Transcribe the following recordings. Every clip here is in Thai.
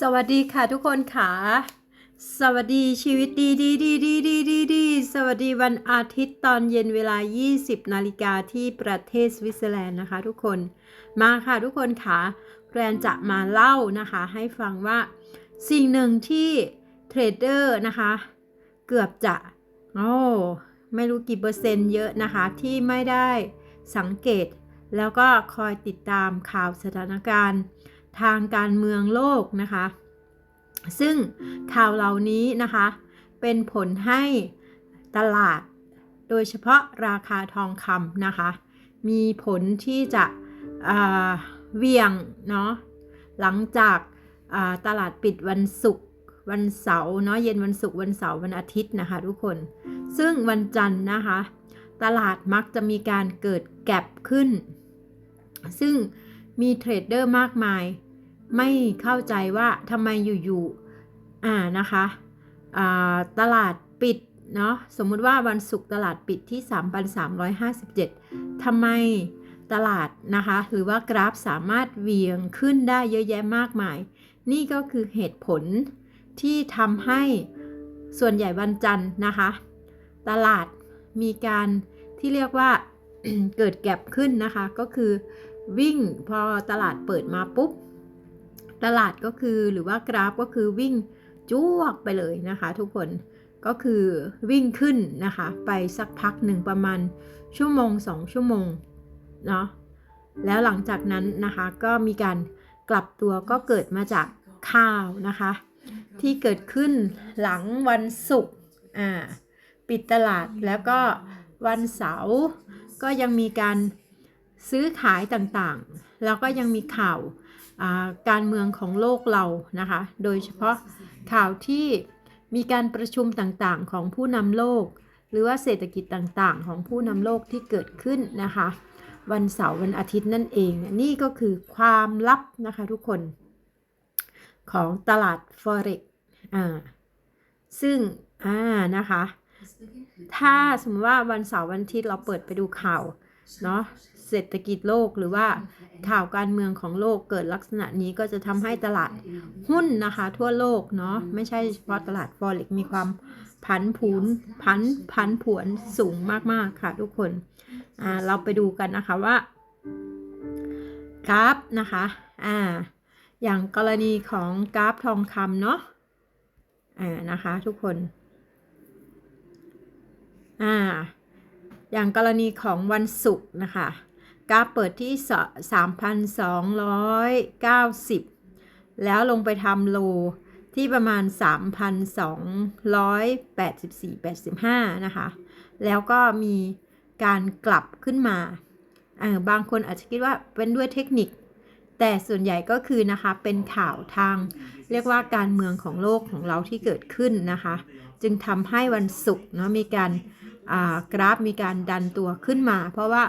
สวัสดีค่ะทุกคนค่ะ สวัสดีชีวิตดีดีดีดีดีดีดีสวัสดีวันอาทิตย์ตอนเย็นเวลา 20 นาฬิกาที่ประเทศสวิตเซอร์แลนด์นะคะทุกคน มาค่ะทุกคนค่ะแรนจะมาเล่านะคะให้ฟังว่าสิ่งหนึ่งที่เทรดเดอร์นะคะ เกือบจะโอ้ไม่รู้กี่เปอร์เซ็นต์เยอะนะคะ ที่ไม่ได้สังเกต แล้วก็คอยติดตามข่าวสถานการณ์ ทางการเมืองโลกนะคะ ซึ่งข่าวเหล่านี้นะคะ เป็นผลให้ตลาด โดยเฉพาะราคาทองคำนะคะ มีผลที่จะอ่าเวี่ยงเนาะหลังจากาตลาดปิดวันศุกร์วันเสาร์เนาะเย็นวันศุกร์วันเสาร์วันอาทิตย์นะคะทุกคน ซึ่งวันจันทร์นะคะ ตลาดมักจะมีการเกิดแก็บขึ้น ซึ่งมีเทรดเดอร์มากมาย ไม่เข้าใจว่าทำไมอยู่ๆอ่านะคะอ่าตลาดปิดเนาะสมมุติว่าวันศุกร์ตลาดปิดที่ 3,357 ทำไมตลาดนะคะ หรือว่ากราฟสามารถเวียงขึ้นได้เยอะแยะมากมาย นี่ก็คือเหตุผลที่ทำให้ส่วนใหญ่วันจันทร์นะคะ ตลาดมีการที่เรียกว่าเกิดแก็บขึ้นนะคะ ก็คือวิ่งพอตลาดเปิดมาปุ๊บ ตลาดก็คือหรือว่ากราฟก็คือวิ่งจ้วกไปเลยนะคะทุกคนก็คือวิ่งขึ้นนะคะไปสักพักหนึ่งประมาณชั่วโมงสองชั่วโมงเนาะแล้วหลังจากนั้นนะคะก็มีการกลับตัวก็เกิดมาจากข่าวนะคะ ที่เกิดขึ้นหลังวันศุกร์อ่าปิดตลาดแล้วก็วันเสาร์ก็ยังมีการซื้อขายต่างๆ แล้วก็ยังมีข่าว การเมืองของโลกเรานะคะ โดยเฉพาะข่าวที่มีการประชุมต่างๆของผู้นำโลก หรือว่าเศรษฐกิจต่างๆ ของผู้นำโลกที่เกิดขึ้นนะคะ วันเสาร์วันอาทิตย์นั่นเองนี่ก็คือความลับนะคะทุกคน ของตลาด forex อ่าซึ่งอ่านะคะ ถ้าสมมติว่าวันเสาร์วันอาทิตย์เราเปิดไปดูข่าว เนาะเศรษฐกิจโลกหรือว่าข่าวการเมืองของโลกเกิดลักษณะนี้ก็จะทำให้ตลาดหุ้นนะคะ ทั่วโลกเนาะไม่ใช่เฉพาะตลาดฟอเร็กมีความผันผวนผันผันผวนสูงมากๆค่ะทุกคนอ่าเราไปดูกันนะคะว่ากราฟนะคะอ่าอย่างกรณีของกราฟทองคำเนาะอ่านะคะทุกคนอ่า อย่างกรณีของวันศุกร์นะคะกราฟเปิดที่ 3,290 แล้วลงไปทำโลที่ประมาณ 3,284-85 นะคะ แล้วก็มีการกลับขึ้นมาบางคนอาจจะคิดว่าเป็นด้วยเทคนิค แต่ส่วนใหญ่ก็คือนะคะ เป็นข่าวทาง เรียกว่าการเมืองของโลกของเราที่เกิดขึ้นนะคะ จึงทำให้วันศุกร์เนาะมีการ กราฟมีการดันตัวขึ้นมา เพราะว่า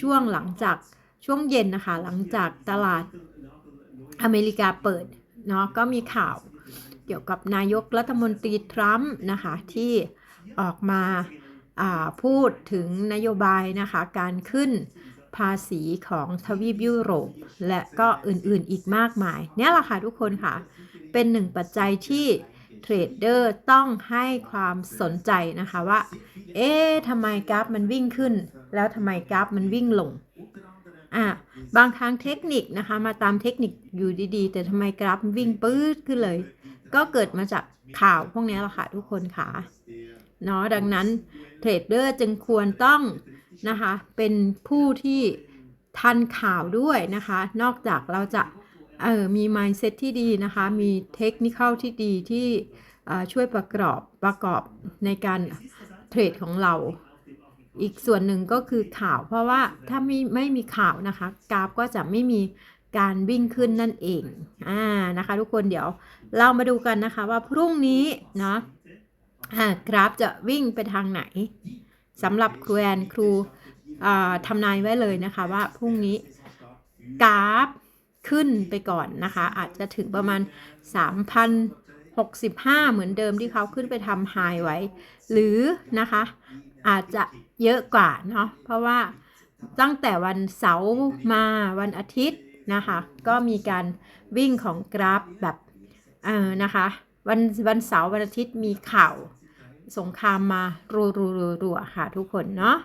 ช่วงหลังจากช่วงเย็นนะคะ หลังจากตลาดอเมริกาเปิดเนาะก็มีข่าวเกี่ยวกับนายกรัฐมนตรีทรัมป์นะคะที่ออกมาาพูดถึงนโยบายนะคะ การขึ้นภาษีของทวีปยุโรป และก็อื่นๆอีกมากมาย เนี่ยแหละค่ะทุกคนค่ะ เป็นหนึ่งปัจจัยที่ เทรดเดอร์ต้องให้ความสนใจนะคะว่า เอ๊ะทำไมกราฟมันวิ่งขึ้น แล้วทำไมกราฟมันวิ่งลงอะบางครั้งเทคนิคนะคะ มาตามเทคนิคอยู่ดีๆ แต่ทำไมกราฟมันวิ่งปื๊ดขึ้นเลย ก็เกิดมาจากข่าวพวกนี้แหละค่ะทุกคนค่ะเนาะดังนั้นเทรดเดอร์จึงควรต้องนะคะเป็นผู้ที่ทันข่าวด้วยนะคะ นอกจากเราจะ เออมี mindset ที่ดีนะคะ มีเทคนิคที่ดีที่อ่าช่วยประกอบประกอบในการเทรดของเรา อีกส่วนหนึ่งก็คือข่าว เพราะว่าถ้าไม่ไม่มีข่าวนะคะ กราฟก็จะไม่มีการวิ่งขึ้นนั่นเอง อ่า นะคะ ทุกคนเดี๋ยวเรามาดูกันนะคะว่าพรุ่งนี้เนาะอ่ากราฟจะวิ่งไปทางไหนสำหรับครูแอนครูอ่าทำนายไว้เลยนะคะว่าพรุ่งนี้กราฟ ขึ้นไปก่อนนะคะ อาจจะถึงประมาณ 3,065 เหมือนเดิมที่เขาขึ้นไปทำไฮไว้ หรือนะคะอาจจะเยอะกว่าเนาะเพราะว่าตั้งแต่วันเสาร์มาวันอาทิตย์นะคะ ก็มีการวิ่งของกราฟแบบเออนะคะวันวันเสาร์วันอาทิตย์มีข่าวสงครามมารัวๆๆค่ะทุกคนเนาะ